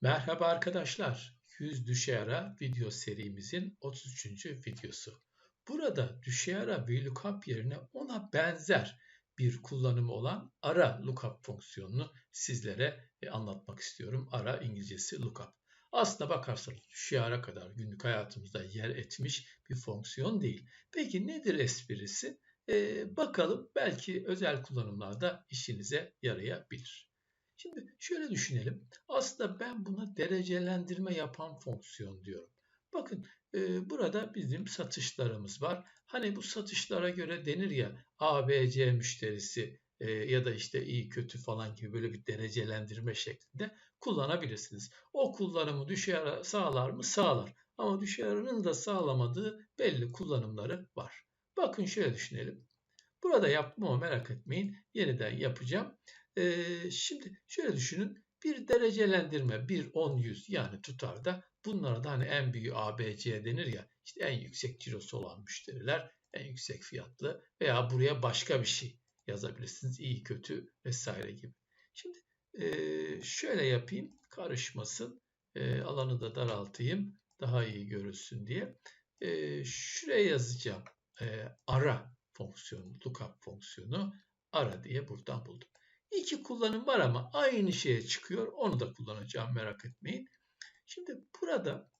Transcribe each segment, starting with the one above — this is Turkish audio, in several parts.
Merhaba arkadaşlar. 100 düşe ara video serimizin 33. videosu. Burada düşe ara VLOOKUP yerine ona benzer bir kullanımı olan ara lookup fonksiyonunu sizlere e, anlatmak istiyorum. Ara İngilizcesi lookup. Aslına bakarsanız düşe ara kadar günlük hayatımızda yer etmiş bir fonksiyon değil. Peki nedir esprisi? Ee, bakalım belki özel kullanımlarda işinize yarayabilir. Şimdi şöyle düşünelim. Aslında ben buna derecelendirme yapan fonksiyon diyorum. Bakın e, burada bizim satışlarımız var. Hani bu satışlara göre denir ya A, B, C müşterisi e, ya da işte iyi kötü falan gibi böyle bir derecelendirme şeklinde kullanabilirsiniz. O kullanımı düşer sağlar mı? Sağlar. Ama düşeranın da sağlamadığı belli kullanımları var. Bakın şöyle düşünelim. Burada yapmamı merak etmeyin. Yeniden yapacağım. Ee, şimdi şöyle düşünün. Bir derecelendirme 1, 10, 100 yani tutarda bunlara da hani en büyüğü ABC denir ya işte en yüksek cirosu olan müşteriler en yüksek fiyatlı veya buraya başka bir şey yazabilirsiniz. iyi kötü vesaire gibi. Şimdi e, şöyle yapayım karışmasın. E, alanı da daraltayım daha iyi görülsün diye. E, şuraya yazacağım. E, ara fonksiyonu, lookup fonksiyonu ara diye buradan buldum. İki kullanım var ama aynı şeye çıkıyor. Onu da kullanacağım merak etmeyin. Şimdi burada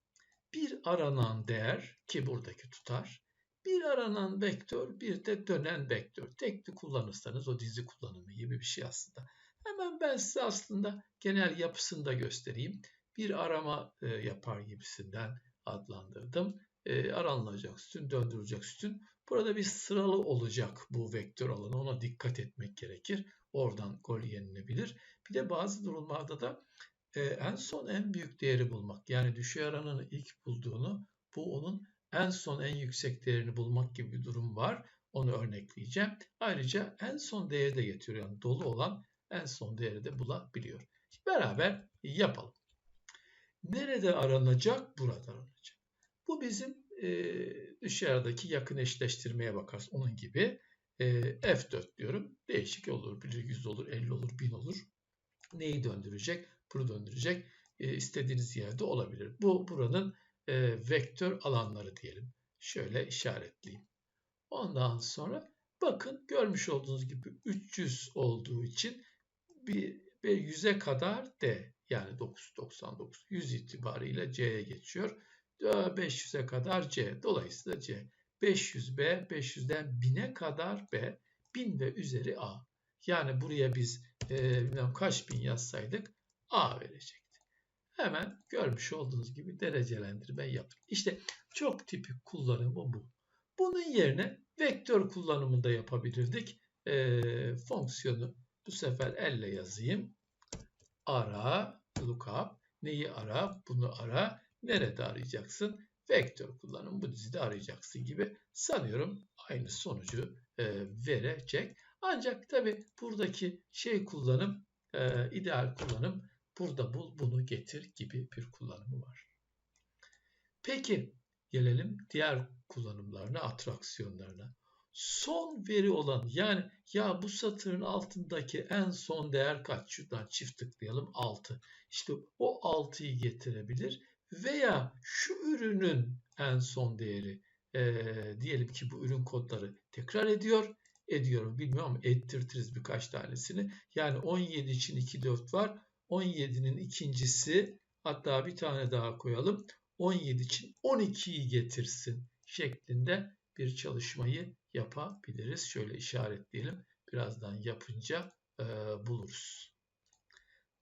bir aranan değer ki buradaki tutar, bir aranan vektör, bir de dönen vektör. Tekli kullanırsanız o dizi kullanımı gibi bir şey aslında. Hemen ben size aslında genel yapısını da göstereyim. Bir arama e, yapar gibisinden adlandırdım. E, aranılacak sütun, döndürülecek sütun. Burada bir sıralı olacak bu vektör alanı. Ona dikkat etmek gerekir. Oradan gol yenilebilir. Bir de bazı durumlarda da e, en son en büyük değeri bulmak. Yani düşey aranını ilk bulduğunu bu onun en son en yüksek değerini bulmak gibi bir durum var. Onu örnekleyeceğim. Ayrıca en son değeri de getiriyor. Yani dolu olan en son değeri de bulabiliyor. Beraber yapalım. Nerede aranacak? Burada aranacak. Bu bizim e, dışarıdaki yakın eşleştirmeye bakarız. Onun gibi e, F4 diyorum. Değişik olur. 100 olur, 50 olur, 1000 olur. Neyi döndürecek? Bunu döndürecek. E, istediğiniz yerde olabilir. Bu buranın e, vektör alanları diyelim. Şöyle işaretleyeyim. Ondan sonra bakın görmüş olduğunuz gibi 300 olduğu için bir ve 100'e kadar D yani 999 100 itibariyle C'ye geçiyor. 500'e kadar C. Dolayısıyla C. 500B, 500'den 1000'e kadar B, 1000 ve üzeri A. Yani buraya biz e, kaç bin yazsaydık A verecekti. Hemen görmüş olduğunuz gibi derecelendirme yapın. İşte çok tipik kullanımı bu. Bunun yerine vektör kullanımında yapabilirdik. E, fonksiyonu bu sefer elle yazayım. Ara, lookup. Neyi ara? Bunu ara. Nerede arayacaksın? Vektör kullanım bu dizide arayacaksın gibi sanıyorum aynı sonucu e, verecek. Ancak tabi buradaki şey kullanım, e, ideal kullanım burada bul bunu getir gibi bir kullanımı var. Peki gelelim diğer kullanımlarına, atraksiyonlarına. Son veri olan yani ya bu satırın altındaki en son değer kaç? Şuradan çift tıklayalım 6. İşte o 6'yı getirebilir veya şu ürünün en son değeri e, diyelim ki bu ürün kodları tekrar ediyor. Ediyorum bilmiyorum ama ettirtiriz birkaç tanesini. Yani 17 için 2 4 var. 17'nin ikincisi hatta bir tane daha koyalım. 17 için 12'yi getirsin şeklinde bir çalışmayı yapabiliriz. Şöyle işaretleyelim. Birazdan yapınca e, buluruz.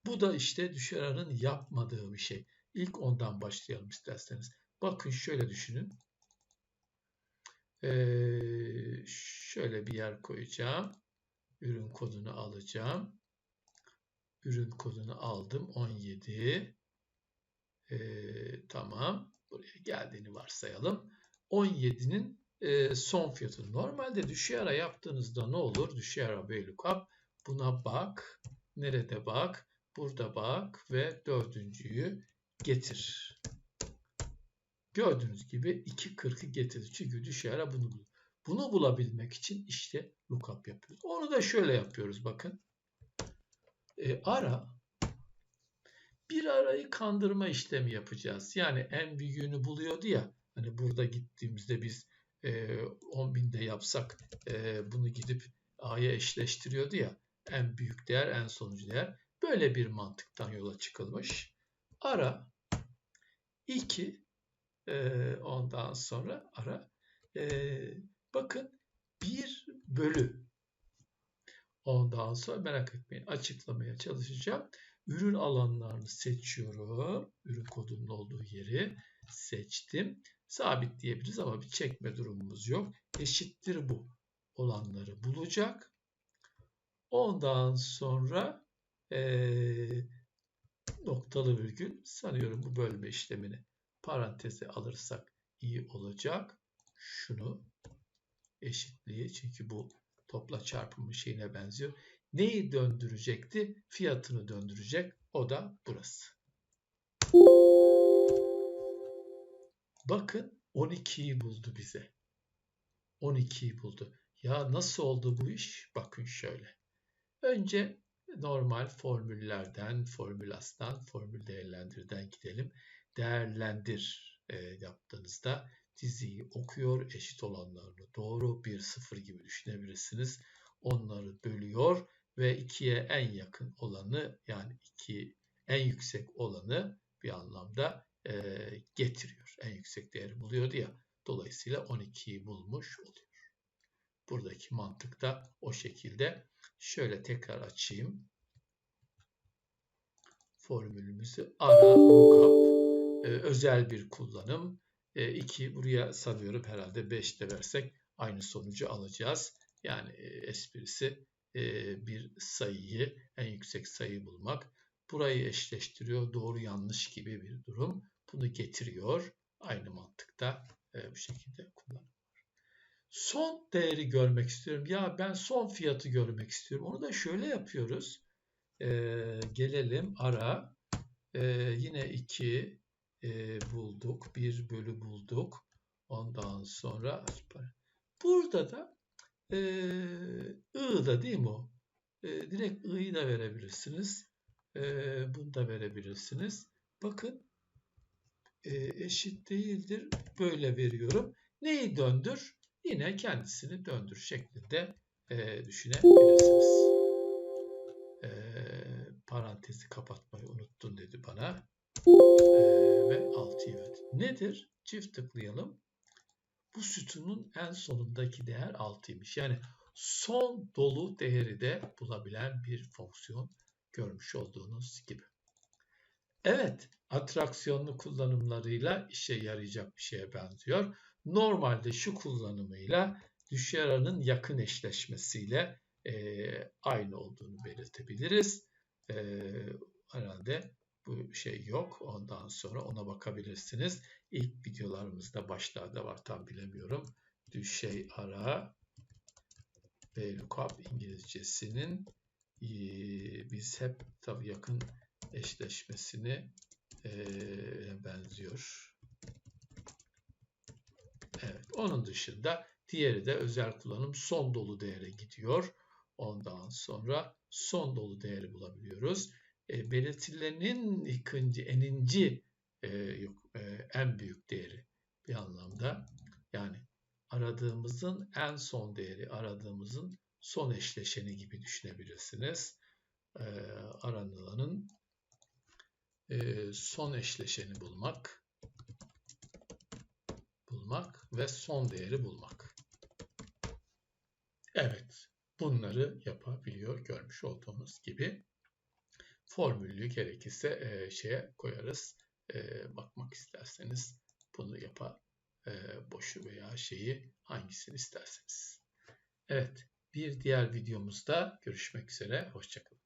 Bu da işte düşeranın yapmadığı bir şey. İlk ondan başlayalım isterseniz. Bakın şöyle düşünün. Ee, şöyle bir yer koyacağım. Ürün kodunu alacağım. Ürün kodunu aldım. 17. Ee, tamam. Buraya geldiğini varsayalım. 17'nin e, son fiyatı. Normalde düşey ara yaptığınızda ne olur? Düşey ara VLOOKUP. Buna bak. Nerede bak? Burada bak ve dördüncüyü getir. Gördüğünüz gibi 2.40'ı getirdi. Çünkü düşer bunu bul. Bunu bulabilmek için işte lookup yapıyoruz. Onu da şöyle yapıyoruz bakın. E, ara bir arayı kandırma işlemi yapacağız. Yani en büyüğünü buluyordu ya. Hani burada gittiğimizde biz e, 10 binde yapsak e, bunu gidip A'ya eşleştiriyordu ya. En büyük değer, en sonucu değer. Böyle bir mantıktan yola çıkılmış. Ara 2 e, ondan sonra ara e, bakın 1 bölü ondan sonra merak etmeyin açıklamaya çalışacağım. Ürün alanlarını seçiyorum. Ürün kodunun olduğu yeri seçtim. Sabit diyebiliriz ama bir çekme durumumuz yok. Eşittir bu olanları bulacak. Ondan sonra ee, noktalı virgül sanıyorum bu bölme işlemini paranteze alırsak iyi olacak. Şunu eşitliği çünkü bu topla çarpımı şeyine benziyor. Neyi döndürecekti? Fiyatını döndürecek. O da burası. Bakın 12'yi buldu bize. 12'yi buldu. Ya nasıl oldu bu iş? Bakın şöyle. Önce normal formüllerden, formülastan, formül değerlendirden gidelim. Değerlendir e, yaptığınızda diziyi okuyor, eşit olanlarını doğru, 1, 0 gibi düşünebilirsiniz. Onları bölüyor ve 2'ye en yakın olanı yani 2 en yüksek olanı bir anlamda e, getiriyor. En yüksek değeri buluyordu ya. Dolayısıyla 12'yi bulmuş oluyor. Buradaki mantık da o şekilde. Şöyle tekrar açayım. Formülümüzü ara lookup e, özel bir kullanım. 2 e, buraya sanıyorum herhalde 5 de versek aynı sonucu alacağız. Yani e, esprisi e, bir sayıyı, en yüksek sayıyı bulmak. Burayı eşleştiriyor, doğru yanlış gibi bir durum. Bunu getiriyor. Aynı mantıkta e, bu şekilde kullanılıyor. Son değeri görmek istiyorum. Ya ben son fiyatı görmek istiyorum. Onu da şöyle yapıyoruz. E, gelelim ara. E, yine 2 e, bulduk. 1 bölü bulduk. Ondan sonra burada da e, I da değil mi o? E, direkt I'yi da verebilirsiniz. E, bunu da verebilirsiniz. Bakın e, eşit değildir. Böyle veriyorum. Neyi döndür? Yine kendisini döndür şeklinde e, düşünebilirsiniz. E, parantezi kapatmayı unuttun dedi bana. E, ve 6'yı verdi. Nedir? Çift tıklayalım. Bu sütunun en sonundaki değer 6'ymış. Yani son dolu değeri de bulabilen bir fonksiyon görmüş olduğunuz gibi. Evet, atraksiyonlu kullanımlarıyla işe yarayacak bir şeye benziyor. Normalde şu kullanımıyla düşeranın yakın eşleşmesiyle e, aynı olduğunu belirtebiliriz. E, herhalde bu şey yok. Ondan sonra ona bakabilirsiniz. İlk videolarımızda başlarda var tam bilemiyorum. Düşey ara lookup İngilizcesinin e, biz hep tabii yakın eşleşmesini e, benziyor. Evet, onun dışında diğeri de özel kullanım son dolu değere gidiyor. Ondan sonra son dolu değeri bulabiliyoruz. E, belirtilenin ikinci, eninci e, yok, e, en büyük değeri bir anlamda. Yani aradığımızın en son değeri, aradığımızın son eşleşeni gibi düşünebilirsiniz. E, aranılanın e, son eşleşeni bulmak bulmak ve son değeri bulmak. Evet, bunları yapabiliyor görmüş olduğunuz gibi. Formülü gerekirse e, şeye koyarız. E, bakmak isterseniz bunu yapa e, boşu veya şeyi hangisini isterseniz. Evet, bir diğer videomuzda görüşmek üzere. Hoşçakalın.